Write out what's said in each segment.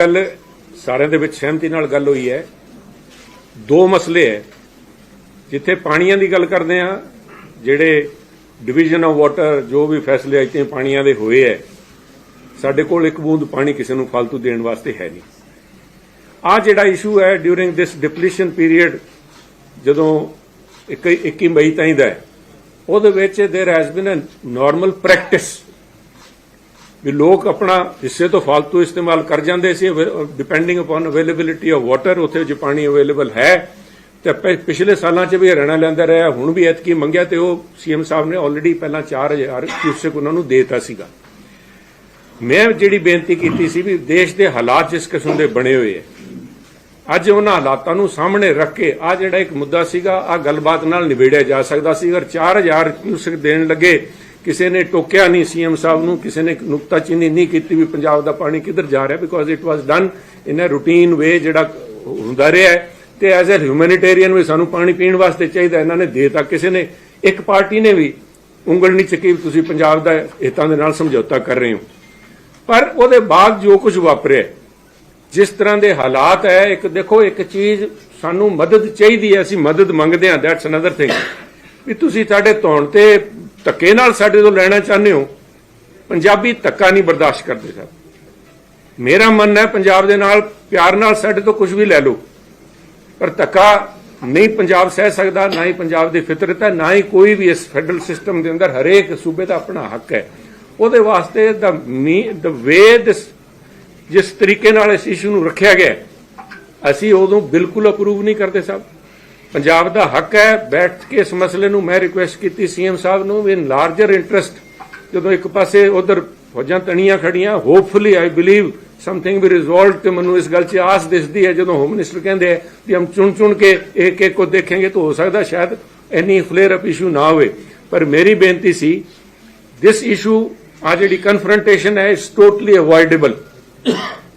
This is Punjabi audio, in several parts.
ਗੱਲ ਸਾਰਿਆਂ ਦੇ ਵਿੱਚ ਸਹਿਮਤੀ ਨਾਲ ਗੱਲ ਹੋਈ ਹੈ। ਦੋ ਮਸਲੇ ਹੈ। ਜਿੱਥੇ ਪਾਣੀਆਂ ਦੀ ਗੱਲ ਕਰਦੇ ਆ ਜਿਹੜੇ ਡਿਵੀਜ਼ਨ ਆਫ ਵਾਟਰ ਜੋ ਵੀ ਫੈਸਲੇ ਅਜੇ ਪਾਣੀਆਂ ਦੇ ਹੋਏ ਹੈ, ਸਾਡੇ ਕੋਲ ਇੱਕ ਬੂੰਦ ਪਾਣੀ ਕਿਸੇ ਨੂੰ ਫालतू ਦੇਣ ਵਾਸਤੇ ਹੈ ਨਹੀਂ। ਆ ਜਿਹੜਾ ਇਸ਼ੂ ਹੈ ਡਿਊਰਿੰਗ ਦਿਸ ਡਿਪਲੀਸ਼ਨ ਪੀਰੀਅਡ ਜਦੋਂ 21 ਮਈ ਤਾਈਂ ਦਾ ਉਹਦੇ ਵਿੱਚ there has been a normal practice ਵੀ ਲੋਕ ਆਪਣਾ ਹਿੱਸੇ ਤੋਂ ਫालतू ਇਸਤੇਮਾਲ ਕਰ ਜਾਂਦੇ ਸੀ depending upon availability of water ਉੱਥੇ ਜੇ ਪਾਣੀ ਅਵੇਲੇਬਲ ਹੈ। ਤੇ ਪਿਛਲੇ ਸਾਲਾਂ 'ਚ ਵੀ ਹਰਿਆਣਾ ਲੈਂਦਾ ਰਿਹਾ, ਹੁਣ ਵੀ ਐਤਕੀ ਮੰਗਿਆ ਤੇ ਉਹ ਸੀਐਮ ਸਾਹਿਬ ਨੇ ਆਲਰੇਡੀ ਪਹਿਲਾਂ 4000 ਕਿਊਸੈਕ ਉਹਨਾਂ ਨੂੰ ਦੇਤਾ ਸੀਗਾ। ਮੈਂ ਜਿਹੜੀ ਬੇਨਤੀ ਕੀਤੀ ਸੀ ਵੀ ਦੇਸ਼ ਦੇ ਹਾਲਾਤ ਜਿਸ ਕਿਸਮ ਦੇ ਬਣੇ ਹੋਏ ਹੈ ਅੱਜ ਉਹਨਾਂ ਹਾਲਾਤਾਂ ਨੂੰ ਸਾਹਮਣੇ ਰੱਖ ਕੇ ਆ ਜਿਹੜਾ ਇੱਕ ਮੁੱਦਾ ਸੀਗਾ ਆ ਗੱਲਬਾਤ ਨਾਲ ਨਿਬੇੜਿਆ ਜਾ ਸਕਦਾ ਸੀ। ਅਗਰ 4000 ਕਿਊਸੈਕ ਦੇਣ ਲੱਗੇ ਕਿਸੇ ਨੇ ਟੋਕਿਆ ਨਹੀਂ ਸੀਐਮ ਸਾਹਿਬ ਨੂੰ, ਕਿਸੇ ਨੇ ਨੁਕਤਾਚੀਨੀ ਨਹੀਂ ਕੀਤੀ ਵੀ ਪੰਜਾਬ ਦਾ ਪਾਣੀ ਕਿੱਧਰ ਜਾ ਰਿਹਾ because it was done in a routine way ਜਿਹੜਾ ਹੁੰਦਾ ਰਿਹਾ ਤੇ ਐਜ਼ ਅ ਹਿਊਮੈਨਿਟੇਰੀਅਨ ਵੀ ਸਾਨੂੰ ਪਾਣੀ ਪੀਣ ਵਾਸਤੇ ਚਾਹੀਦਾ, ਇਹਨਾਂ ਨੇ ਦੇਤਾ। ਕਿਸੇ ਨੇ, ਇੱਕ ਪਾਰਟੀ ਨੇ ਵੀ ਉਂਗਲ ਨਹੀਂ ਚੱਕੀ ਵੀ ਤੁਸੀਂ ਪੰਜਾਬ ਦਾ ਹਿੱਤਾਂ ਦੇ ਨਾਲ ਸਮਝੌਤਾ ਕਰ ਰਹੇ ਹੋ। ਪਰ ਉਹਦੇ ਬਾਅਦ ਜੋ ਕੁਝ ਵਾਪਰਿਆ, ਜਿਸ ਤਰ੍ਹਾਂ ਦੇ ਹਾਲਾਤ ਹੈ, ਇੱਕ ਦੇਖੋ, ਇੱਕ ਚੀਜ਼ ਸਾਨੂੰ ਮਦਦ ਚਾਹੀਦੀ ਹੈ, ਅਸੀਂ ਮਦਦ ਮੰਗਦੇ ਹਾਂ ਦੈਟਸ ਅਨਦਰ ਥਿੰਗ ਵੀ ਤੁਸੀਂ ਸਾਡੇ ਧੌਣ ਤੇ ਧੱਕੇ ਨਾਲ ਸਾਡੇ ਤੋਂ ਲੈਣਾ ਚਾਹੁੰਦੇ ਹੋ, ਪੰਜਾਬੀ ਧੱਕਾ ਨਹੀਂ ਬਰਦਾਸ਼ਤ ਕਰਦੇ ਸਰ। ਮੇਰਾ ਮੰਨ ਹੈ ਪੰਜਾਬ ਦੇ ਨਾਲ, ਪਿਆਰ ਨਾਲ ਸਾਡੇ ਤੋਂ ਕੁਝ ਵੀ ਲੈ ਲਓ। ਪਰ ਧੱਕਾ ਨਹੀਂ ਪੰਜਾਬ ਸਹਿ ਸਕਦਾ, ਨਾ ਹੀ ਪੰਜਾਬ ਦੀ ਫਿਤਰਤ ਹੈ, ਨਾ ਹੀ ਕੋਈ ਵੀ ਇਸ ਫੈਡਰਲ ਸਿਸਟਮ ਦੇ ਅੰਦਰ ਹਰੇਕ ਸੂਬੇ ਦਾ ਆਪਣਾ ਹੱਕ ਹੈ। ਉਹਦੇ ਵਾਸਤੇ ਦਾ ਦ ਵੇ ਦਿਸ ਜਿਸ ਤਰੀਕੇ ਨਾਲ ਇਸ ਇਸ਼ੂ ਨੂੰ ਰੱਖਿਆ ਗਿਆ ਅਸੀਂ ਉਦੋਂ ਬਿਲਕੁਲ ਅਪਰੂਵ ਨਹੀਂ ਕਰਦੇ ਸਾਹਿਬ ਪੰਜਾਬ ਦਾ ਹੱਕ ਹੈ ਬੈਠ ਕੇ ਇਸ ਮਸਲੇ ਨੂੰ ਮੈਂ ਰਿਕੁਐਸਟ ਕੀਤੀ ਸੀਐਮ ਸਾਹਿਬ ਨੂੰ ਇਨ ਲਾਰਜਰ ਇੰਟਰਸਟ ਜਦੋਂ ਇੱਕ ਪਾਸੇ ਉਧਰ ਫੌਜਾਂ ਤਣੀਆਂ ਖੜੀਆਂ ਹੋਪਫੁਲੀ ਆਈ ਬਲੀਵ ਸਮਥਿੰਗ ਵੀ ਰਿਜੋਲਵ ਤੇ ਮੈਨੂੰ ਇਸ ਗੱਲ 'ਚ ਆਸ ਦਿਸਦੀ ਹੈ ਜਦੋਂ ਹੋਮ ਮਿਨਿਸਟਰ ਕਹਿੰਦੇ ਆ ਵੀ ਹਮ ਚੁਣ ਚੁਣ ਕੇ ਇੱਕ ਇੱਕ ਕੋ ਦੇਖਾਂਗੇ ਤਾਂ ਹੋ ਸਕਦਾ ਸ਼ਾਇਦ ਇੰਨੀ ਫਲੇਅਰ ਅਪ ਇਸ਼ੂ ਨਾ ਹੋਵੇ। ਪਰ ਮੇਰੀ ਬੇਨਤੀ ਸੀ, this ਇਸ਼ੂ ਆ ਜਿਹੜੀ ਕਨਫਰੰਟੇਸ਼ਨ ਹੈ is totally avoidable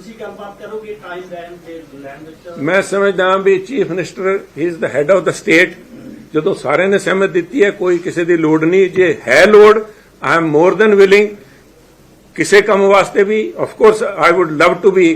ਤੁਸੀਂ ਗੱਲਬਾਤ ਕਰੋਗੇ ਟਾਈਮ ਲੈਣ ਤੇ ਲੈਣ ਵਿੱਚ? ਮੈਂ ਸਮਝਦਾ ਹਾਂ ਵੀ chief minister he is the head of the state ਜਦੋਂ ਸਾਰਿਆਂ ਨੇ ਸਹਿਮਤ ਦਿੱਤੀ ਹੈ ਕੋਈ ਕਿਸੇ ਦੀ ਲੋੜ ਨਹੀਂ। ਜੇ ਹੈ ਲੋੜ I am more than willing ਕਿਸੇ ਕੰਮ ਵਾਸਤੇ ਵੀ of course I would love to be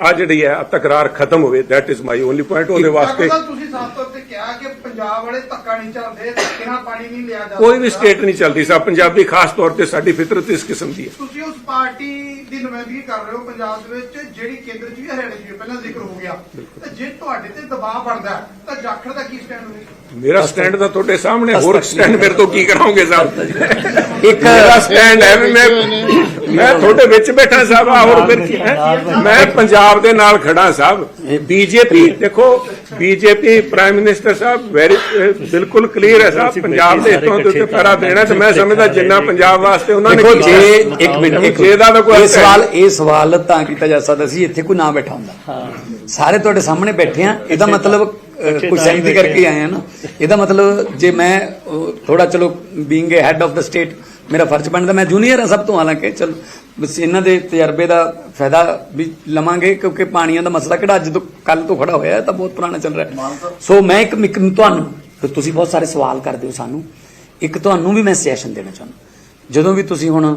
ਆ ਜਿਹੜੀ ਹੈ ਤਕਰਾਰ ਖਤਮ ਹੋਵੇ that is my only point ਉਹਦੇ ਵਾਸਤੇ ਤੁਸੀਂ ਸਾਫ਼ ਤੌਰ ਤੇ ਕਿਹਾ ਕਿ ਪੰਜਾਬ ਵਾਲੇ ਧੱਕਾ ਨਹੀਂ ਚੱਲਦੇ ਧੱਕੇ ਨਾਲ ਪਾਣੀ ਨਹੀਂ ਲਿਆ ਜਾਂਦਾ। ਕੋਈ ਵੀ ਸਟੇਟ ਨਹੀਂ ਚੱਲਦੀ ਸਾ ਪੰਜਾਬੀ ਖਾਸ ਤੌਰ ਤੇ ਸਾਡੀ ਫਿਤਰਤ ਇਸ ਕਿਸਮ ਦੀ ਹੈ। ਤੁਸੀਂ ਉਸ ਪਾਰਟੀ ਦੀ ਨੁਮਾਇੰਦਗੀ ਕਰ ਰਹੇ ਹੋ? ਪੰਜਾਬ ਦੇ ਵਿੱਚ ਜਿਹੜੀ ਕੇਂਦਰ 'ਚ ਵੀ ਹਰਿਆਣੇ 'ਚ ਵੀ ਪਹਿਲਾਂ ਜ਼ਿਕਰ ਹੋ ਗਿਆ। ਤੇ ਜੇ ਤੁਹਾਡੇ ਤੇ ਦਬਾਅ ਬਣਦਾ ਤਾਂ ਜਾਖੜ ਦਾ ਕੀ ਸਟੈਂਡ ਹੋਵੇਗਾ ਮੇਰਾ ਸਟੈਂਡ ਤਾਂ ਤੁਹਾਡੇ ਸਾਹਮਣੇ ਹੋਰ ਸਟੈਂਡ ਮੇਰੇ ਤੋਂ ਕੀ ਕਰਾਉਂਗੇ ਸਾਹਿਬ? ਇੱਕ ਮੇਰਾ ਸਟੈਂਡ ਹੈ ਵੀ ਮੈਂ ਮੈਂ ਤੁਹਾਡੇ ਵਿੱਚ ਬੈਠਾ ਸਾਹਿਬ ਆ ਹੋਰ ਫਿਰ ਕੀ ਹੈ? ਮੈਂ ਪੰਜਾਬ ਦੇ ਨਾਲ ਖੜਾ ਸਾਹਿਬ। ਬੀਜੇਪੀ ਦੇਖੋ ਬੀਜੇਪੀ ਪ੍ਰਾਈਮ ਮਿਨਿਸਟਰ ਸਾਹਿਬ ਵੈਰੀ ਬਿਲਕੁਲ ਕਲੀਅਰ ਹੈ ਸਾਹਿਬ ਪੰਜਾਬ ਦੇ ਹਿੱਤਾਂ ਦੇ ਉੱਤੇ ਪੈਰਾ ਦੇਣਾ ਤੇ ਮੈਂ ਸਮਝਦਾ ਜਿੰਨਾ ਪੰਜਾਬ ਵਾਸਤੇ ਉਹਨਾਂ ਨੇ ਦੇਖੋ ਜੇ ਇੱਕ ਮਿੰਟ ਇੱਕ ਜੇ ਦਾ ਤਾਂ ਕੋਈ ਸਵਾਲ ਇਹ ਸਵਾਲ ਤਾਂ ਕੀਤਾ ਜਾ ਸਕਦਾ ਸੀ ਇੱਥੇ ਕੋਈ ਨਾ ਬੈਠਾ ਹੁੰਦਾ। ਸਾਰੇ ਤੁਹਾਡੇ ਸਾਹਮਣੇ ਬੈਠੇ ਆ ਇਹਦਾ ਮਤਲਬ ਕੋਈ ਸਹਿਮਤੀ ਕਰਕੇ ਆਏ ਆ ਨਾ। ਇਹਦਾ ਮਤਲਬ ਜੇ ਮੈਂ ਥੋੜਾ ਚਲੋ being a head of the state ਮੇਰਾ ਫਰਜ਼ ਬਣਦਾ ਮੈਂ ਜੂਨੀਅਰ ਹਾਂ ਸਭ ਤੋਂ ਹਾਲਾਂਕਿ ਚਲ ਬਸ ਇਹਨਾਂ ਦੇ ਤਜਰਬੇ ਦਾ ਫਾਇਦਾ ਵੀ ਲਵਾਂਗੇ ਕਿਉਂਕਿ ਪਾਣੀਆਂ ਦਾ ਮਸਲਾ ਕਿਹੜਾ ਅੱਜ ਤੋਂ ਕੱਲ ਤੋਂ ਖੜਾ ਹੋਇਆ ਤਾਂ ਬਹੁਤ ਪੁਰਾਣਾ ਚੱਲ ਰਿਹਾ। ਸੋ ਮੈਂ ਇੱਕ ਤੁਹਾਨੂੰ ਤੁਸੀਂ ਬਹੁਤ ਸਾਰੇ ਸਵਾਲ ਕਰਦੇ ਹੋ ਸਾਨੂੰ। ਇੱਕ ਤੁਹਾਨੂੰ ਵੀ ਮੈਂ ਸੈਸ਼ਨ ਦੇਣਾ ਚਾਹੁੰਦਾ। ਜਦੋਂ ਵੀ ਤੁਸੀਂ ਹੁਣ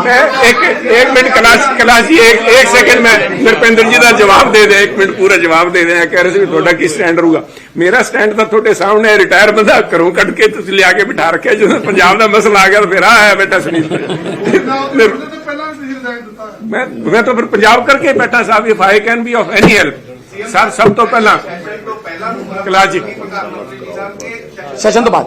मैं एक एक मिनट क्लास क्लास जी एक एक सेकंड में नरपिंदर जी का जवाब दे दे एक मिनट पूरा जवाब दे दे कह रहे थे ਤੁਹਾਡਾ ਕੀ ਸਟੈਂਡ ਰਹੂਗਾ ਮੇਰਾ ਸਟੈਂਡ ਤਾਂ ਤੁਹਾਡੇ ਸਾਹਮਣੇ ਰਿਟਾਇਰ ਬੰਦਾ ਘਰੋਂ ਕੱਢ ਕੇ ਤੁਸੀਂ ਲਿਆ ਕੇ ਬਿਠਾ ਰੱਖਿਆ ਜਦੋਂ ਪੰਜਾਬ ਦਾ ਮਸਲਾ ਆ ਗਿਆ ਤਾਂ ਫਿਰ ਆ ਆਇਆ ਬੇਟਾ ਸੁਨੀਲ ਪਹਿਲਾਂ ਵੀ ਤੁਸੀਂ ਰਿਜ਼ਾਈਨ ਦਿੱਤਾ ਹੈ। ਮੈਂ ਮੈਂ ਤਾਂ ਫਿਰ ਪੰਜਾਬ ਕਰਕੇ ਬੈਠਾ ਸਾਹਿਬ if I can be of any help sir ਸਭ ਤੋਂ ਪਹਿਲਾਂ ਕਲਾਸ ਜੀ ਸੈਸ਼ਨ ਤੋਂ ਬਾਅਦ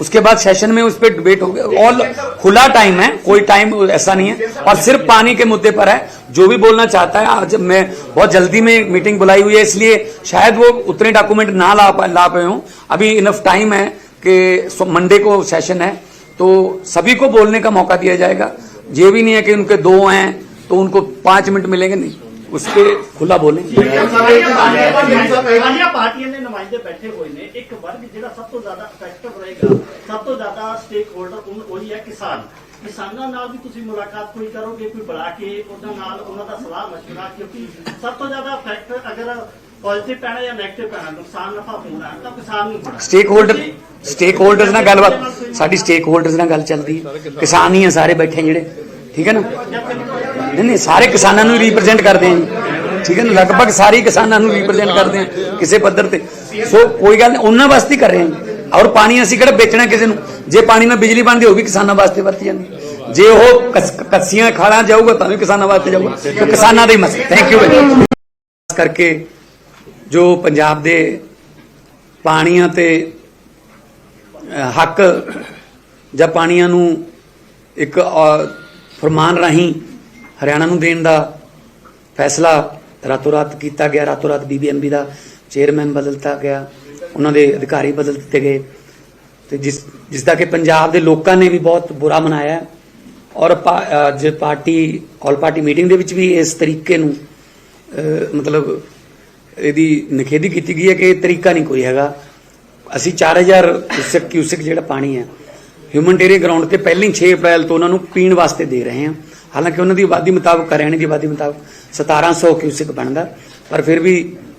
उसके बाद सेशन में उस पर डिबेट हो गया। ऑल खुला टाइम है, कोई टाइम ऐसा नहीं है। और सिर्फ़ पानी के मुद्दे पर है। जो भी बोलना चाहता है, आज मैं बहुत जल्दी में मीटिंग बुलाई हुई है, इसलिए शायद वो उतने डॉक्यूमेंट ना ला पा- ला पाए हों। अभी इनफ टाइम है कि मंडे को सेशन है। तो सभी को बोलने का मौका दिया जाएगा। ये भी नहीं है कि उनके दो हैं तो उनको पाँच मिनट मिलेंगे, नहीं। ਉਸ ਤੇ ਖੁੱਲਾ ਬੋਲੇਂਗੇ ਸਾਰੀਆਂ ਪਾਰਟੀਆਂ ਦੇ ਨੁਮਾਇੰਦੇ ਬੈਠੇ ਹੋਏ ਨੇ ਇੱਕ ਵਰਗ ਜਿਹੜਾ ਸਭ ਤੋਂ ਜ਼ਿਆਦਾ ਅਫੈਕਟਿਵ ਰਹੇਗਾ ਸਭ ਤੋਂ ਜ਼ਿਆਦਾ ਸਟੇਕ ਹੋਲਡਰ ਉਹੀ ਹੈ ਕਿਸਾਨ ਕਿਸਾਨਾਂ ਨਾਲ ਵੀ ਤੁਸੀਂ ਮੁਲਾਕਾਤ ਕੋਈ ਕਰੋਗੇ ਕੋਈ ਬੁਲਾ ਕੇ ਉਹਨਾਂ ਨਾਲ ਉਹਨਾਂ ਦਾ ਸਲਾਹ مشورہ ਕਿਉਂਕਿ ਸਭ ਤੋਂ ਜ਼ਿਆਦਾ ਫੈਕਟਰ ਅਗਰ ਪੋਜ਼ਿਟਿਵ ਪੈਣਾ ਜਾਂ ਨੈਗੇਟਿਵ ਪੈਣਾ ਨੁਕਸਾਨ ਨਫਾ ਹੋਣਾ ਤਾਂ ਕਿਸਾਨ ਨੂੰ ਹੋਣਾ ਸਟੇਕ ਹੋਲਡਰ ਸਟੇਕ ਹੋਲਡਰਸ ਨਾਲ ਗੱਲਬਾਤ ਸਾਡੀ ਸਟੇਕ ਹੋਲਡਰਸ ਨਾਲ ਗੱਲ ਚੱਲਦੀ ਕਿਸਾਨ ਹੀ ਆ ਸਾਰੇ ਬੈਠੇ ਜਿਹੜੇ ਠੀਕ ਹੈ ਨਾ ਨਹੀਂ ਨਹੀਂ ਸਾਰੇ ਕਿਸਾਨਾਂ ਨੂੰ ਰਿਪਰੈਜ਼ੈਂਟ ਕਰਦੇ ਆ ਜੀ। ਠੀਕ ਹੈ ਨਾ ਲਗਭਗ ਸਾਰੇ ਕਿਸਾਨਾਂ ਨੂੰ ਰਿਪਰੈਜ਼ੈਂਟ ਕਰਦੇ ਆ ਕਿਸੇ ਪੱਧਰ ਤੇ। ਸੋ ਕੋਈ ਗੱਲ ਨਹੀਂ ਉਹਨਾਂ ਵਾਸਤੇ ਕਰ ਰਹੇ ਆ ਜੀ। ਔਰ ਪਾਣੀ ਅਸੀਂ ਕਿਹੜਾ ਵੇਚਣਾ ਕਿਸੇ ਨੂੰ? ਜੇ ਪਾਣੀ ਨਾਲ ਬਿਜਲੀ ਬਣਦੀ ਉਹ ਵੀ ਕਿਸਾਨਾਂ ਵਾਸਤੇ ਵਰਤੀ ਜਾਂਦੀ। ਜੇ ਉਹ ਕੱਸੀਆਂ ਖਾਲਾਂ ਜਾਊਗਾ ਤਾਂ ਵੀ ਕਿਸਾਨਾਂ ਵਾਸਤੇ ਜਾਊਗਾ। ਤੇ ਕਿਸਾਨਾਂ ਦਾ ਹੀ ਮਸਲਾ ਥੈਂਕ ਯੂ ਖਾਸ ਕਰਕੇ ਜੋ ਪੰਜਾਬ ਦੇ ਪਾਣੀਆਂ ਤੇ ਹੱਕ ਜਾਂ ਪਾਣੀਆਂ ਨੂੰ ਇੱਕ ਅਹ, ਫਰਮਾਨ ਰਾਹੀਂ ਹਰਿਆਣਾ ਨੂੰ ਦੇਣ ਦਾ ਫੈਸਲਾ ਰਾਤੋਂ ਰਾਤ ਕੀਤਾ ਗਿਆ ਰਾਤੋਂ ਰਾਤ ਬੀਬੀਐਮਬੀ ਦਾ ਚੇਅਰਮੈਨ ਬਦਲਤਾ ਗਿਆ ਉਹਨਾਂ ਦੇ ਅਧਿਕਾਰੀ ਬਦਲ ਦਿੱਤੇ ਗਏ। ਤੇ ਜਿਸ ਜਿਸ ਦਾ ਕਿ ਪੰਜਾਬ ਦੇ ਲੋਕਾਂ ਨੇ ਵੀ ਬਹੁਤ ਬੁਰਾ ਮਨਾਇਆ ਔਰ ਪਾ- ਅਹ, ਜੇ ਪਾਰਟੀ ਆਲ ਪਾਰਟੀ ਮੀਟਿੰਗ ਦੇ ਵਿੱਚ ਵੀ ਇਸ ਤਰੀਕੇ ਨੂੰ ਮਤਲਬ ਇਹਦੀ ਨਿਖੇਧੀ ਕੀਤੀ ਗਈ ਹੈ ਕਿ ਇਹ ਤਰੀਕਾ ਨਹੀਂ ਕੋਈ ਹੈਗਾ। ਅਸੀਂ 4000 ਕਿਊਸਕ ਕਿਊਸਕ ਜਿਹੜਾ ਪਾਣੀ ਹੈ ਹਿਊਮਨਟੇਰੀਅਨ ਗਰਾਊਂਡ ਤੇ ਪਹਿਲਾਂ ਹੀ 6 ਅਪ੍ਰੈਲ ਤੋਂ ਉਹਨਾਂ ਨੂੰ ਪੀਣ ਵਾਸਤੇ ਦੇ ਰਹੇ ਹਾਂ। ਹਾਲਾਂਕਿ ਉਹਨਾਂ ਦੀ ਆਬਾਦੀ ਮੁਤਾਬਕ ਹਰਿਆਣੇ ਦੀ ਆਬਾਦੀ ਮੁਤਾਬਕ 1700 ਕਿਊਸਿਕ ਬਣਦਾ। ਪਰ ਫਿਰ ਵੀ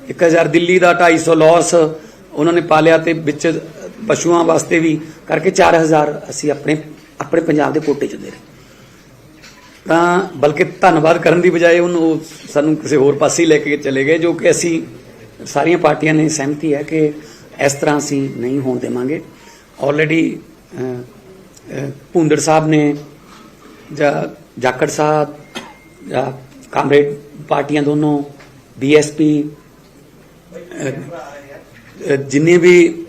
1000 ਦਿੱਲੀ ਦਾ 250 ਲਾਸ ਉਹਨਾਂ ਨੇ ਪਾਲਿਆ ਤੇ ਵਿੱਚ ਪਸ਼ੂਆਂ ਵਾਸਤੇ ਵੀ ਕਰਕੇ 4000 ਅਸੀਂ ਆਪਣੇ ਆਪਣੇ ਪੰਜਾਬ ਦੇ ਕੋਟੇ ਚ ਦੇ ਰਹੇ। ਤਾਂ ਬਲਕਿ ਧੰਨਵਾਦ ਕਰਨ ਦੀ ਬਜਾਏ ਉਹਨੂੰ ਉਹ ਸਾਨੂੰ ਕਿਸੇ ਹੋਰ ਪਾਸੇ ਲੈ ਕੇ ਚਲੇ ਗਏ, ਜੋ ਕਿ ਅਸੀਂ ਸਾਰੀਆਂ ਪਾਰਟੀਆਂ ਨੇ ਸਹਿਮਤੀ ਹੈ ਕਿ ਇਸ ਤਰ੍ਹਾਂ ਅਸੀਂ ਨਹੀਂ ਹੋਣ ਦੇਵਾਂਗੇ। ਆਲਰੇਡੀ ਭੁੰਦੜ ਸਾਹਿਬ ਨੇ ਜਾਂ ਜਾਖੜ ਸਾਹਿਬ, ਜਾਂ ਕਾਮਰੇਡ ਪਾਰਟੀਆਂ ਦੋਨੋਂ ਬੀਐਸਪੀ ਜਿੰਨੇ ਵੀ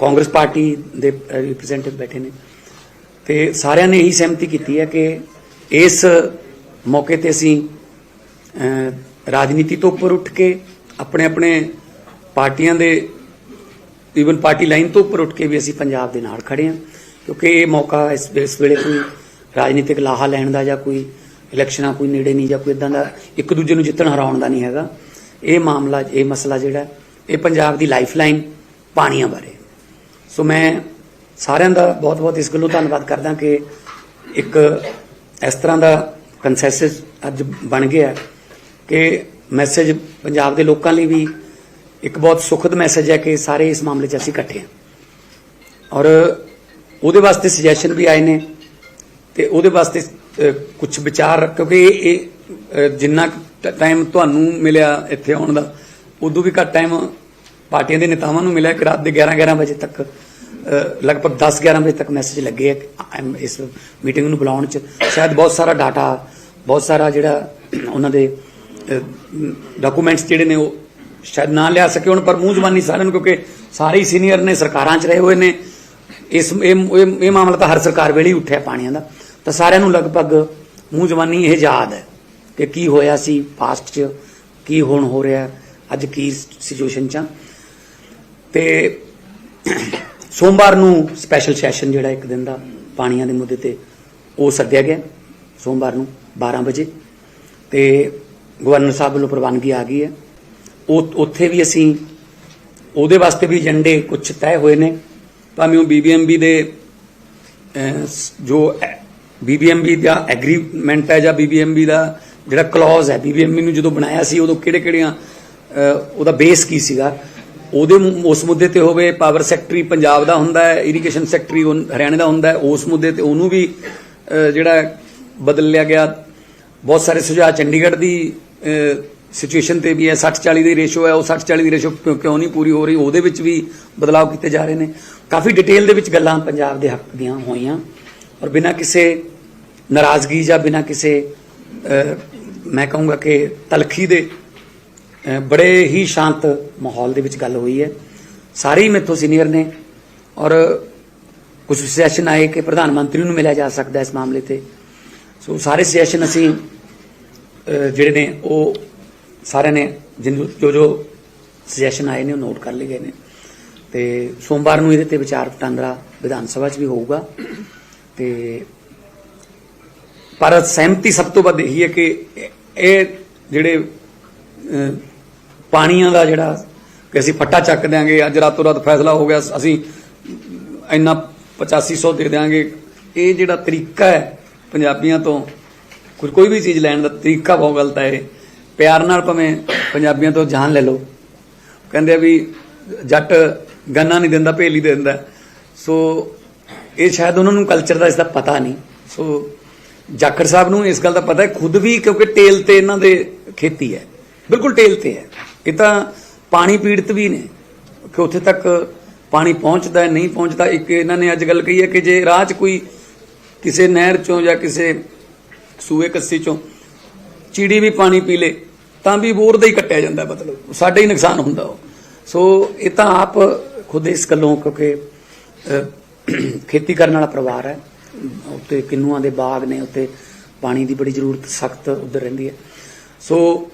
ਕਾਂਗਰਸ ਪਾਰਟੀ ਦੇ ਰਿਪਰੈਜ਼ੈਂਟੇਟਿਵ ਬੈਠੇ ਨੇ, ਤੇ ਸਾਰਿਆਂ ਨੇ ਇਹੀ ਸਹਿਮਤੀ ਕੀਤੀ ਹੈ ਕਿ ਇਸ ਮੌਕੇ ਤੇ ਅਸੀਂ ਰਾਜਨੀਤੀ ਤੋਂ ਉੱਪਰ ਉੱਠ ਕੇ ਆਪਣੇ ਆਪਣੇ ਪਾਰਟੀਆਂ ਦੇ ਈਵਨ ਪਾਰਟੀ ਲਾਈਨ ਤੋਂ ਉੱਪਰ ਉੱਠ ਕੇ ਵੀ ਅਸੀਂ ਪੰਜਾਬ ਦੇ ਨਾਲ ਖੜੇ ਹਾਂ, ਕਿਉਂਕਿ ਇਹ ਮੌਕਾ ਇਸ ਵੇਲੇ ਕੋਈ ਰਾਜਨੀਤਿਕ ਲਾਹਾ ਲੈਣ ਦਾ ਜਾਂ ਕੋਈ ਇਲੈਕਸ਼ਨਾਂ ਕੋਈ ਨੇੜੇ ਨਹੀਂ ਜਾਂ ਕੋਈ ਇਦਾਂ ਦਾ ਇੱਕ ਦੂਜੇ ਨੂੰ ਜਿੱਤਣ ਹਰਾਉਣ ਦਾ ਨਹੀਂ ਹੈਗਾ। ਇਹ ਮਾਮਲਾ, ਇਹ ਮਸਲਾ ਜਿਹੜਾ, ਇਹ ਪੰਜਾਬ ਦੀ ਲਾਈਫਲਾਈਨ ਪਾਣੀਆਂ ਬਾਰੇ। ਸੋ ਮੈਂ ਸਾਰਿਆਂ ਦਾ ਬਹੁਤ-ਬਹੁਤ ਇਸ ਗੱਲੋਂ ਧੰਨਵਾਦ ਕਰਦਾ ਕਿ ਇੱਕ ਇਸ ਤਰ੍ਹਾਂ ਦਾ ਕੰਸੈਂਸਸ ਅੱਜ ਬਣ ਗਿਆ ਕਿ ਮੈਸੇਜ ਪੰਜਾਬ ਦੇ ਲੋਕਾਂ ਲਈ ਵੀ ਇੱਕ ਬਹੁਤ ਸੁਖਦ ਮੈਸੇਜ ਹੈ ਕਿ ਸਾਰੇ ਇਸ ਮਾਮਲੇ 'ਚ ਅਸੀਂ ਇਕੱਠੇ ਹਾਂ। ਔਰ ਉਹਦੇ ਵਾਸਤੇ ਸੁਜੈਸ਼ਨ ਵੀ ਆਏ ਨੇ। ਤੇ ਉਹਦੇ ਵਾਸਤੇ ਕੁਝ ਵਿਚਾਰ ਕਿਉਂਕਿ ਇਹ ਇਹ, ਅਹ, ਜਿੰਨਾ ਟਾਈਮ ਤੁਹਾਨੂੰ ਮਿਲਿਆ ਇੱਥੇ ਆਉਣ ਦਾ ਉਦੋਂ ਵੀ ਘੱਟ ਟਾਈਮ ਪਾਰਟੀਆਂ ਦੇ ਨੇਤਾਵਾਂ ਨੂੰ ਮਿਲਿਆ ਕਿ ਰਾਤ ਦੇ 11 11 ਵਜੇ ਤੱਕ ਲਗਭਗ 10 11 ਵਜੇ ਤੱਕ ਮੈਸੇਜ ਲੱਗੇ ਆ ਇਸ ਮੀਟਿੰਗ ਨੂੰ ਬੁਲਾਉਣ ਚ। ਸ਼ਾਇਦ ਬਹੁਤ ਸਾਰਾ ਡਾਟਾ ਬਹੁਤ ਸਾਰਾ ਜਿਹੜਾ ਉਹਨਾਂ ਦੇ ਡਾਕੂਮੈਂਟਸ ਜਿਹੜੇ ਨੇ ਉਹ ਸ਼ਾਇਦ ਨਾ ਲਿਆ ਸਕੇ ਹੁਣ ਪਰ ਮੂੰਹ ਜ਼ਬਾਨੀ ਸਾਰਿਆਂ ਨੂੰ ਕਿਉਂਕਿ ਸਾਰੇ ਹੀ ਸੀਨੀਅਰ ਨੇ ਸਰਕਾਰਾਂ 'ਚ ਰਹੇ ਹੋਏ ਨੇ। ਇਸ ਇਹ- ਇਹ ਮਾਮਲਾ ਤਾਂ ਹਰ ਸਰਕਾਰ ਵੇਲੇ ਹੀ ਉੱਠਿਆ ਪਾਣੀਆਂ ਦਾ। ਤਾਂ ਸਾਰਿਆਂ ਨੂੰ ਲਗਭਗ ਮੂੰਹ ਜਵਾਨੀ ਇਹ ਯਾਦ ਹੈ ਕਿ ਕੀ ਹੋਇਆ ਸੀ ਪਾਸਟ 'ਚ ਕੀ ਹੁਣ ਹੋ ਰਿਹਾ ਅੱਜ ਕੀ ਸਿਚੁਏਸ਼ਨ 'ਚ ਆ। ਤੇ ਸੋਮਵਾਰ ਨੂੰ ਸਪੈਸ਼ਲ ਸੈਸ਼ਨ ਜਿਹੜਾ ਇੱਕ ਦਿਨ ਦਾ ਪਾਣੀਆਂ ਦੇ ਮੁੱਦੇ ਤੇ ਉਹ ਸੱਦਿਆ ਗਿਆ ਸੋਮਵਾਰ ਨੂੰ 12 ਵਜੇ। ਤੇ ਗਵਰਨਰ ਸਾਹਿਬ ਵੱਲੋਂ ਪ੍ਰਵਾਨਗੀ ਆ ਗਈ ਹੈ। ਉਹ ਉੱਥੇ ਵੀ ਅਸੀਂ ਉਹਦੇ ਵਾਸਤੇ ਵੀ ਏਜੰਡੇ ਕੁਝ ਤੈਅ ਹੋਏ ਨੇ। ਭਾਵੇਂ ਉਹ ਬੀਬੀਐਮਬੀ ਦੇ ਅਹ, ਸ- ਜੋ ਬੀਬੀਐਮਬੀ ਦਾ ਐਗਰੀਮੈਂਟ ਹੈ ਜਾਂ ਬੀਬੀਐਮਬੀ ਦਾ ਜਿਹੜਾ ਕਲੌਜ਼ ਹੈ, ਬੀਬੀਐਮਬੀ ਨੂੰ ਜਦੋਂ ਬਣਾਇਆ ਸੀ, ਉਦੋਂ ਕਿਹੜੇ ਕਿਹੜੀਆਂ ਉਹਦਾ ਬੇਸ ਕੀ ਸੀਗਾ? ਉਹਦੇ ਉਸ ਮੁੱਦੇ ਤੇ ਹੋਵੇ ਪਾਵਰ ਸੈਕਟਰੀ ਪੰਜਾਬ ਦਾ ਹੁੰਦਾ ਹੈ ਇਰੀਗੇਸ਼ਨ ਸੈਕਟਰੀ ਹਰਿਆਣੇ ਦਾ ਹੁੰਦਾ ਹੈ, ਉਸ ਮੁੱਦੇ ਤੇ ਉਹਨੂੰ ਵੀ ਜਿਹੜਾ ਬਦਲ ਲਿਆ ਗਿਆ। ਬਹੁਤ ਸਾਰੇ ਸੁਝਾਅ ਚੰਡੀਗੜ੍ਹ ਦੀ ਸਿਚੁਏਸ਼ਨ ਤੇ ਵੀ ਹੈ 60 40 ਦੀ ਰੇਸ਼ੋ ਹੈ, ਉਹ 60 40 ਦੀ ਰੇਸ਼ੋ ਕਿਉਂ ਨਹੀਂ ਪੂਰੀ ਹੋ ਰਹੀ? ਉਹਦੇ ਵਿੱਚ ਵੀ ਬਦਲਾਅ ਕੀਤੇ ਜਾ ਰਹੇ ਨੇ। ਕਾਫੀ ਡਿਟੇਲ ਦੇ ਵਿੱਚ ਗੱਲਾਂ ਪੰਜਾਬ ਦੇ ਹੱਕ ਦੀਆਂ ਹੋਈਆਂ। ਔਰ ਬਿਨਾਂ ਕਿਸੇ ਨਾਰਾਜ਼ਗੀ ਜਾਂ ਬਿਨਾਂ ਕਿਸੇ ਮੈਂ ਕਹੂੰਗਾ ਕਿ ਤਲਖੀ ਦੇ ਬੜੇ ਹੀ ਸ਼ਾਂਤ ਮਾਹੌਲ ਦੇ ਵਿੱਚ ਗੱਲ ਹੋਈ ਹੈ ਸਾਰੇ ਹੀ ਮੇਥੋਂ ਸੀਨੀਅਰ ਨੇ ਔਰ ਕੁਝ ਸੁਜੈਸ਼ਨ ਆਏ ਕਿ ਪ੍ਰਧਾਨ ਮੰਤਰੀ ਨੂੰ ਮਿਲਿਆ ਜਾ ਸਕਦਾ ਇਸ ਮਾਮਲੇ ਤੇ ਸੋ ਸਾਰੇ ਸੁਜੈਸ਼ਨ ਅਸੀਂ ਜਿਹੜੇ ਨੇ ਉਹ ਸਾਰਿਆਂ ਨੇ ਜਿਹਨੂੰ ਜੋ ਜੋ ਸੁਜੈਸ਼ਨ ਆਏ ਨੇ ਉਹ ਨੋਟ ਕਰ ਲਏ ਗਏ ਨੇ ਤੇ ਸੋਮਵਾਰ ਨੂੰ ਇਹਦੇ ਤੇ ਵਿਚਾਰ ਵਟਾਂਦਰਾ ਵਿਧਾਨ ਸਭਾ 'ਚ ਵੀ ਹੋਊਗਾ ਤੇ ਪਰ ਸਹਿਮਤੀ ਸਭ ਤੋਂ ਵੱਧ ਇਹੀ ਹੈ ਕਿ ਇਹ ਜਿਹੜੇ ਪਾਣੀਆਂ ਦਾ ਜਿਹੜਾ ਕਿ ਅਸੀਂ ਫੱਟਾ ਚੱਕ ਦਿਆਂਗੇ, ਅੱਜ ਰਾਤੋਂ ਰਾਤ ਫੈਸਲਾ ਹੋ ਗਿਆ, ਅਸੀਂ ਇੰਨਾ 8500 ਦੇ ਦਿਆਂਗੇ। ਇਹ ਜਿਹੜਾ ਤਰੀਕਾ ਹੈ ਪੰਜਾਬੀਆਂ ਤੋਂ, ਕੋਈ ਕੋਈ ਵੀ ਚੀਜ਼ ਲੈਣ ਦਾ ਤਰੀਕਾ ਬਹੁਤ ਗਲਤ ਹੈ ਇਹ। ਪਿਆਰ ਨਾਲ ਭਾਵੇਂ ਪੰਜਾਬੀਆਂ ਤੋਂ ਜਾਨ ਲੈ ਲਓ। ਕਹਿੰਦੇ ਵੀ ਜੱਟ ਗੰਨਾ ਨਹੀਂ ਦਿੰਦਾ, ਭੇਲੀ ਦੇ ਦਿੰਦਾ। ਸੋ ਇਹ ਸ਼ਾਇਦ ਉਹਨਾਂ ਨੂੰ ਕਲਚਰ ਦਾ ਇਸ ਦਾ ਪਤਾ ਨਹੀਂ। ਸੋ ਜਾਖੜ ਸਾਹਿਬ ਨੂੰ ਇਸ ਗੱਲ ਦਾ ਪਤਾ ਹੈ, ਖੁਦ ਵੀ ਕਿਉਂਕਿ ਟੇਲ ਤੇ ਇਹਨਾਂ ਦੇ ਖੇਤੀ ਹੈ। ਬਿਲਕੁਲ ਟੇਲ ਤੇ ਹੈ। ਇਹ ਤਾਂ ਪਾਣੀ ਪੀੜਤ ਵੀ ਨੇ। ਕਿ ਉੱਥੇ ਤੱਕ ਪਾਣੀ ਪਹੁੰਚਦਾ ਹੈ, ਨਹੀਂ ਪਹੁੰਚਦਾ, ਇੱਕ ਇਹਨਾਂ ਨੇ ਅੱਜ ਗੱਲ ਕਹੀ ਹੈ ਕਿ ਜੇ ਰਾਹ 'ਚ ਕੋਈ ਕਿਸੇ ਨਹਿਰ ਚੋਂ ਜਾਂ ਕਿਸੇ ਸੂਏ ਕੱਸੀ ਚੋਂ ਚਿੜੀ ਵੀ ਪਾਣੀ ਪੀ ਲੇ, ਤਾਂ ਵੀ ਬੋਰ ਦਾ ਹੀ ਕੱਟਿਆ ਜਾਂਦਾ ਮਤਲਬ ਸਾਡਾ ਹੀ ਨੁਕਸਾਨ ਹੁੰਦਾ ਉਹ। ਸੋ ਇਹ ਤਾਂ ਆਪ ਖੁਦ ਇਸ ਗੱਲੋਂ ਕਿਉਂਕਿ ਖੇਤੀ ਕਰਨ ਵਾਲਾ ਪਰਿਵਾਰ ਹੈ। ਉੱਤੇ ਕਿੰਨੂਆਂ ਦੇ ਬਾਗ ਨੇ ਉੱਤੇ ਪਾਣੀ ਦੀ ਬੜੀ ਜ਼ਰੂਰਤ, ਸਖਤ ਉਧਰ ਰਹਿੰਦੀ ਹੈ। ਸੋ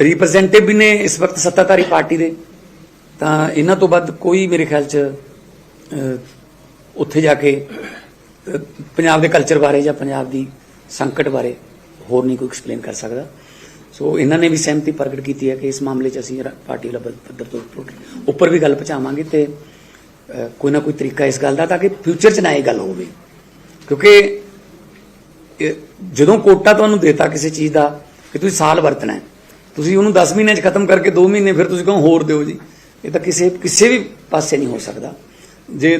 ਰਿਪਰੈਜ਼ੈਂਟੇਟਿਵ ਵੀ ਨੇ ਇਸ ਵਕਤ ਸੱਤਾਧਾਰੀ ਪਾਰਟੀ ਦੇ। ਤਾਂ ਇਹਨਾਂ ਤੋਂ ਵੱਧ ਕੋਈ ਮੇਰੇ ਖਿਆਲ 'ਚ ਉੱਥੇ ਜਾ ਕੇ ਪੰਜਾਬ ਦੇ ਕਲਚਰ ਬਾਰੇ ਜਾਂ ਪੰਜਾਬ ਦੀ ਸੰਕਟ ਬਾਰੇ ਹੋਰ ਨਹੀਂ ਕੋਈ ਐਕਸਪਲੇਨ ਕਰ ਸਕਦਾ। ਸੋ, ਇਹਨਾਂ ਨੇ ਵੀ ਸਹਿਮਤੀ ਪ੍ਰਗਟ ਕੀਤੀ ਹੈ ਕਿ ਇਸ ਮਾਮਲੇ 'ਚ ਅਸੀਂ ਪਾਰਟੀ ਵਾਲਾ ਪੱਧਰ ਤੋਂ ਉੱਪਰ- ਉੱਪਰ ਵੀ ਗੱਲ ਪਹੁੰਚਾਵਾਂਗੇ ਤੇ ਕੋਈ ਨਾ ਕੋਈ ਤਰੀਕਾ ਇਸ ਗੱਲ ਦਾ ਤਾਂ ਕਿ ਫਿਊਚਰ 'ਚ ਨਾ ਇਹ ਗੱਲ ਹੋਵੇ। ਕਿਉਂਕਿ ਜਦੋਂ ਕੋਟਾ ਤੁਹਾਨੂੰ ਦੇਤਾ ਕਿਸੇ ਚੀਜ਼ ਦਾ ਕਿ ਤੁਸੀਂ ਸਾਲ ਵਰਤਣਾ ਹੈ, ਤੁਸੀਂ ਉਹਨੂੰ 10 ਮਹੀਨਿਆਂ 'ਚ ਖਤਮ ਕਰਕੇ 2 ਮਹੀਨੇ ਫਿਰ ਤੁਸੀਂ ਕਹੋ ਹੋਰ ਦਿਓ ਜੀ। ਇਹ ਤਾਂ ਕਿਸੇ ਕਿਸੇ ਵੀ ਪਾਸੇ ਨਹੀਂ ਹੋ ਸਕਦਾ। ਜੇ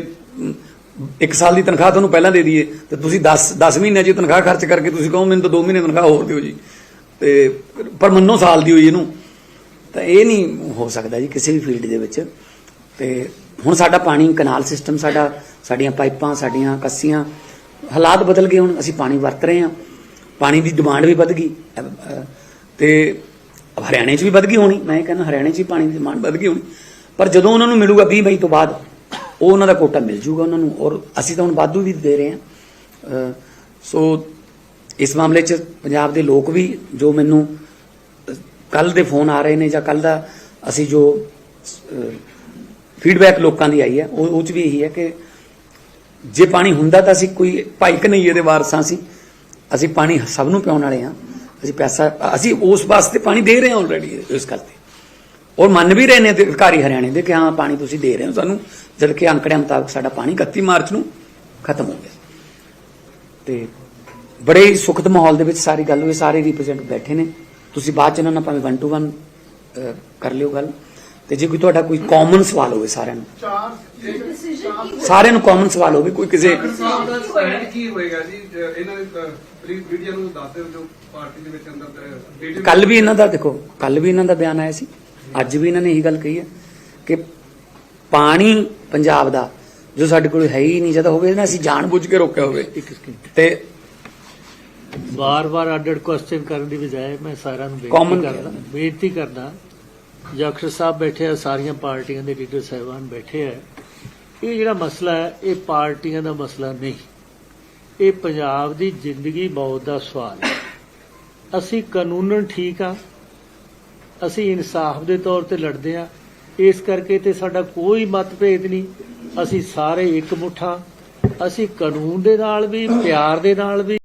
ਇੱਕ ਸਾਲ ਦੀ ਤਨਖਾਹ ਤੁਹਾਨੂੰ ਪਹਿਲਾਂ ਦੇ ਦਈਏ, ਤੇ ਤੁਸੀਂ 10 10 ਮਹੀਨਿਆਂ 'ਚ ਤਨਖਾਹ ਖਰਚ ਕਰਕੇ ਤੁਸੀਂ ਕਹੋ ਮੈਨੂੰ ਤਾਂ 2 ਮਹੀਨੇ ਤਨਖਾਹ ਹੋਰ ਦਿਓ ਜੀ। ਤੇ ਪਰ ਮੰਨੋ ਸਾਲ ਦੀ ਹੋਈ ਇਹਨੂੰ। ਤਾਂ ਇਹ ਨਹੀਂ ਹੋ ਸਕਦਾ ਜੀ ਕਿਸੇ ਵੀ ਫੀਲਡ ਦੇ ਵਿੱਚ। ਤੇ ਹੁਣ ਸਾਡਾ ਪਾਣੀ ਕਨਾਲ ਸਿਸਟਮ ਸਾਡਾ ਸਾਡੀਆਂ ਪਾਈਪਾਂ ਸਾਡੀਆਂ ਕੱਸੀਆਂ ਹਾਲਾਤ ਬਦਲ ਗਏ ਹੁਣ ਅਸੀਂ ਪਾਣੀ ਵਰਤ ਰਹੇ ਹਾਂ। ਪਾਣੀ ਦੀ ਡਿਮਾਂਡ ਵੀ ਵੱਧ ਗਈ। ਅਹ, ਤੇ ਹਰਿਆਣੇ 'ਚ ਵੀ ਵੱਧ ਗਈ ਹੋਣੀ। ਮੈਂ ਇਹ ਕਹਿੰਦਾ ਹਰਿਆਣੇ 'ਚ ਵੀ ਪਾਣੀ ਦੀ ਡਿਮਾਂਡ ਵੱਧ ਗਈ ਹੋਣੀ। ਪਰ ਜਦੋਂ ਉਹਨਾਂ ਨੂੰ ਮਿਲੂਗਾ 20 ਮਈ ਤੋਂ ਬਾਅਦ ਉਹ ਉਹਨਾਂ ਦਾ ਕੋਟਾ ਮਿਲ ਜੂਗਾ ਉਹਨਾਂ ਨੂੰ ਔਰ ਅਸੀਂ ਤਾਂ ਹੁਣ ਵਾਧੂ ਵੀ ਦੇ ਰਹੇ ਹਾਂ। ਸੋ ਇਸ ਮਾਮਲੇ 'ਚ ਪੰਜਾਬ ਦੇ ਲੋਕ ਵੀ ਜੋ ਮੈਨੂੰ ਕੱਲ ਦੇ ਫੋਨ ਆ ਰਹੇ ਨੇ ਜਾਂ ਕੱਲ ਦਾ ਅਸੀਂ ਜੋ ਫੀਡਬੈਕ ਲੋਕਾਂ ਦੀ ਆਈ ਹੈ। ਉਹ ਉਹ 'ਚ ਵੀ ਇਹੀ ਹੈ ਕਿ ਜੇ ਪਾਣੀ ਹੁੰਦਾ ਤਾਂ ਅਸੀਂ ਕੋਈ ਭਾਈ ਕਨਈਏ ਦੇ ਵਾਰਸਾਂ ਸੀ। ਅਸੀਂ ਪਾਣੀ ਸਭ ਨੂੰ ਪਿਆਉਣ ਵਾਲੇ ਹਾਂ। ਅਸੀਂ ਪੈਸਾ ਅਸੀਂ ਉਸ ਵਾਸਤੇ ਪਾਣੀ ਦੇ ਰਹੇ ਹਾਂ ਆਲਰੇਡੀ ਇਸ ਗੱਲ ਤੇ। ਔਰ ਮੰਨ ਵੀ ਰਹੇ ਨੇ ਅਧਿਕਾਰੀ ਹਰਿਆਣੇ ਦੇ ਕਿ ਹਾਂ, ਪਾਣੀ ਤੁਸੀਂ ਦੇ ਰਹੇ ਹੋ ਸਾਨੂੰ। ਜਦ ਕਿ ਅੰਕੜਿਆਂ ਮੁਤਾਬਕ ਸਾਡਾ ਪਾਣੀ 31 ਮਾਰਚ ਨੂੰ ਖਤਮ ਹੋ ਗਿਆ। ਤੇ ਬੜੇ ਸੁਖਦ ਮਾਹੌਲ ਦੇ ਵਿੱਚ ਸਾਰੀ ਗੱਲ ਹੋਈ। ਸਾਰੇ ਰਿਪਰੈਜ਼ੈਂਟ ਬੈਠੇ ਨੇ। ਤੁਸੀਂ ਬਾਅਦ ਚ ਇਹਨਾਂ ਨਾਲ ਭਾਵੇਂ 1 ਟੂ 1 ਕਰ ਲਿਓ ਗੱਲ। ਤੇ ਜੇ ਕੋਈ ਤੁਹਾਡਾ ਕੋਈ ਕਾਮਨ ਸਵਾਲ ਹੋਵੇ ਸਾਰਿਆਂ ਨੂੰ। ਸਾਰਿਆਂ ਨੂੰ ਕਾਮਨ ਸਵਾਲ ਹੋਵੇ ਕੋਈ ਕਿਸੇ ਸਾਹਿਬ ਦਾ ਸਟੈਂਡ ਕੀ ਹੋਏਗਾ ਜੀ? ਜ- ਇਹਨਾਂ ਦੇ ਮੀਡੀਆ ਨੂੰ ਦੱਸ ਦਿਓ ਜੋ ਪਾਰਟੀ ਦੇ ਵਿੱਚ ਅੰਦਰ ਵੀਡੀਓ ਕੱਲ ਵੀ ਇਹਨਾਂ ਦਾ ਦੇਖੋ ਕੱਲ ਵੀ ਇਹਨਾਂ ਦਾ ਬਿਆਨ ਆਇਆ ਸੀ। ਅੱਜ ਵੀ ਇਹਨਾਂ ਨੇ ਇਹੀ ਗੱਲ ਕਹੀ ਹੈ ਕਿ ਪਾਣੀ ਪੰਜਾਬ ਦਾ ਜੋ ਸਾਡੇ ਕੋਲ ਹੈ ਹੀ ਨਹੀਂ ਜਦੋਂ ਹੋਵੇ ਨਾ ਅਸੀਂ ਜਾਣ ਬੁੱਝ ਕੇ ਰੋਕਿਆ ਹੋਵੇ। ਤੇ ਵਾਰ-ਵਾਰ ਅੱਡ-ਅੱਡ ਕੁਐਸਚਨ ਕਰਨ ਦੀ ਬਜਾਏ ਮੈਂ ਸਾਰਿਆਂ ਨੂੰ ਬੇਨਤੀ ਕਰਦਾ ਬੇਨਤੀ ਕਰਦਾ ਜਖਰ ਸਾਹਿਬ ਬੈਠੇ ਆ, ਸਾਰੀਆਂ ਪਾਰਟੀਆਂ ਦੇ ਲੀਡਰ ਸਾਹਿਬਾਨ ਬੈਠੇ ਆ। ਇਹ ਜਿਹੜਾ ਮਸਲਾ ਹੈ, ਇਹ ਪਾਰਟੀਆਂ ਦਾ ਮਸਲਾ ਨਹੀਂ। ਇਹ ਪੰਜਾਬ ਦੀ ਜ਼ਿੰਦਗੀ ਮੌਤ ਦਾ ਸਵਾਲ ਹੈ। ਅਸੀਂ ਕਾਨੂੰਨਨ ਠੀਕ ਆ, ਅਸੀਂ ਇਨਸਾਫ ਦੇ ਤੌਰ ਤੇ ਲੜਦੇ ਆ। ਇਸ ਕਰਕੇ ਤੇ ਸਾਡਾ ਕੋਈ ਮਤਭੇਦ ਨਹੀਂ। ਅਸੀਂ ਸਾਰੇ ਇੱਕ ਮੁੱਠਾ ਅਸੀਂ ਕਾਨੂੰਨ ਦੇ ਨਾਲ ਵੀ, ਪਿਆਰ ਦੇ ਨਾਲ ਵੀ